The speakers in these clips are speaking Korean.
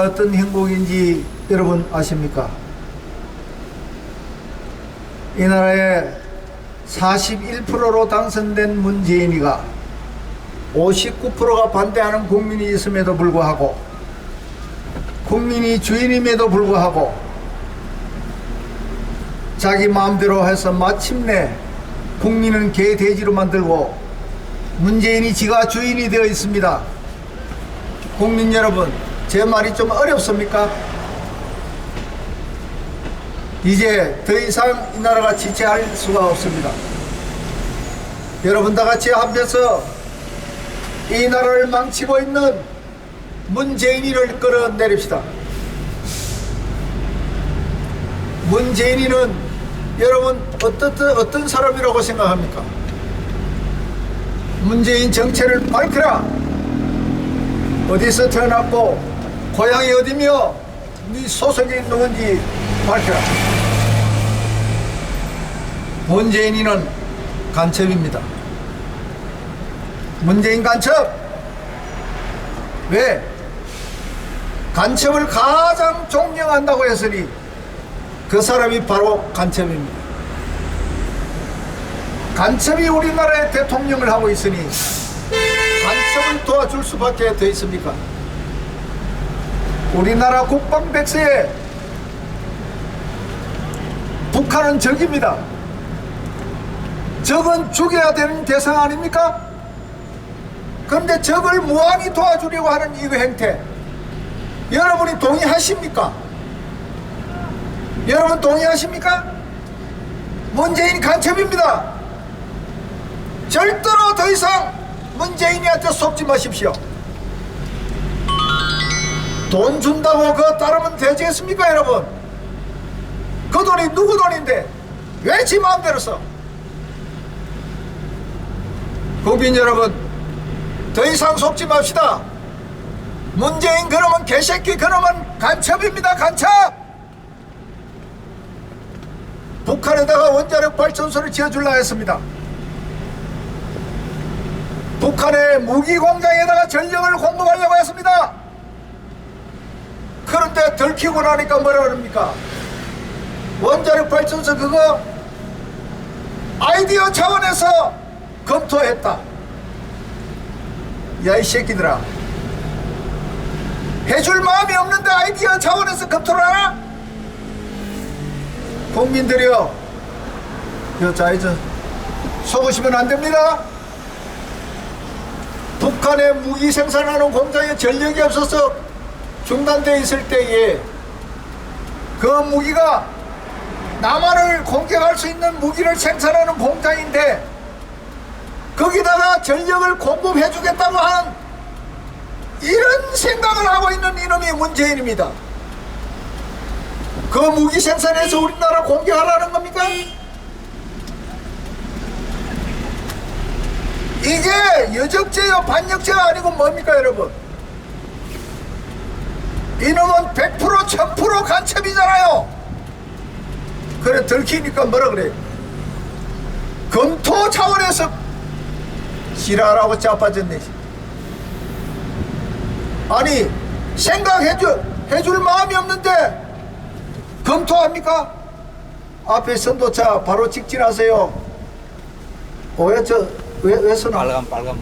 어떤 행복인지 여러분 아십니까? 이 나라에 41%로 당선된 문재인이가 59%가 반대하는 국민이 있음에도 불구하고 국민이 주인임에도 불구하고 자기 마음대로 해서 마침내 국민은 개 돼지로 만들고 문재인이 지가 주인이 되어 있습니다. 국민 여러분, 제 말이 좀 어렵습니까? 이제 더 이상 이 나라가 지체할 수가 없습니다. 여러분 다 같이 합해서 이 나라를 망치고 있는 문재인이를 끌어내립시다. 문재인이는 여러분 어떤 어떤 사람이라고 생각합니까? 문재인 정체를 밝혀라. 어디서 태어났고 고향이 어디며 네 소속이 누군지 밝혀라. 문재인이는 간첩입니다. 문재인 간첩. 왜? 간첩을 가장 존경한다고 했으니 그 사람이 바로 간첩입니다. 간첩이 우리나라의 대통령을 하고 있으니 간첩을 도와줄 수밖에 더 있습니까? 우리나라 국방 백세에 북한은 적입니다. 적은 죽여야 되는 대상 아닙니까? 그런데 적을 무한히 도와주려고 하는 이 행태 여러분이 동의하십니까? 여러분 동의하십니까? 문재인 간첩입니다. 절대로 더 이상 문재인이한테 속지 마십시오. 돈 준다고 그거 따르면 되지겠습니까, 여러분? 그 돈이 누구 돈인데 왜 지 마음대로 써? 국민 여러분, 더 이상 속지 맙시다. 문재인 그놈은 개새끼 그놈은 간첩입니다, 간첩! 북한에다가 원자력 발전소를 지어주려 했습니다. 북한의 무기 공장에다가 전력을 공급하려고 했습니다. 그런데 들키고 나니까 뭐라 그럽니까? 원자력 발전소 그거 아이디어 차원에서 검토했다. 야 이 새끼들아. 해줄 마음이 없는데 아이디어 차원에서 검토를 하나? 국민들이여, 여 자이저 속으시면 안 됩니다. 북한의 무기 생산하는 공장에 전력이 없어서 중단되어 있을 때에 그 무기가 남한을 공격할 수 있는 무기를 생산하는 공장인데 거기다가 전력을 공급해 주겠다고 하는 이런 생각을 하고 있는 이놈이 문재인입니다. 그 무기 생산해서 우리나라 공격하라는 겁니까? 이게 여적죄요 반역죄가 아니고 뭡니까 여러분? 이놈은 100% 1000% 간첩이잖아요. 그래 들키니까 뭐라 그래? 검토 차원에서 지랄하고 자빠졌네. 아니 생각해줄 해줄 마음이 없는데 검토합니까? 앞에 선도차 바로 직진하세요. 왜저왜왜 서나? 빨간 빨간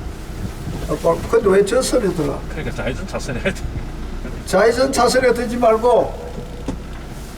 어, 빨- 근데 왜저 소리 들어? 그러니까 좌회전 차선에 좌회전 차선에 들지 말고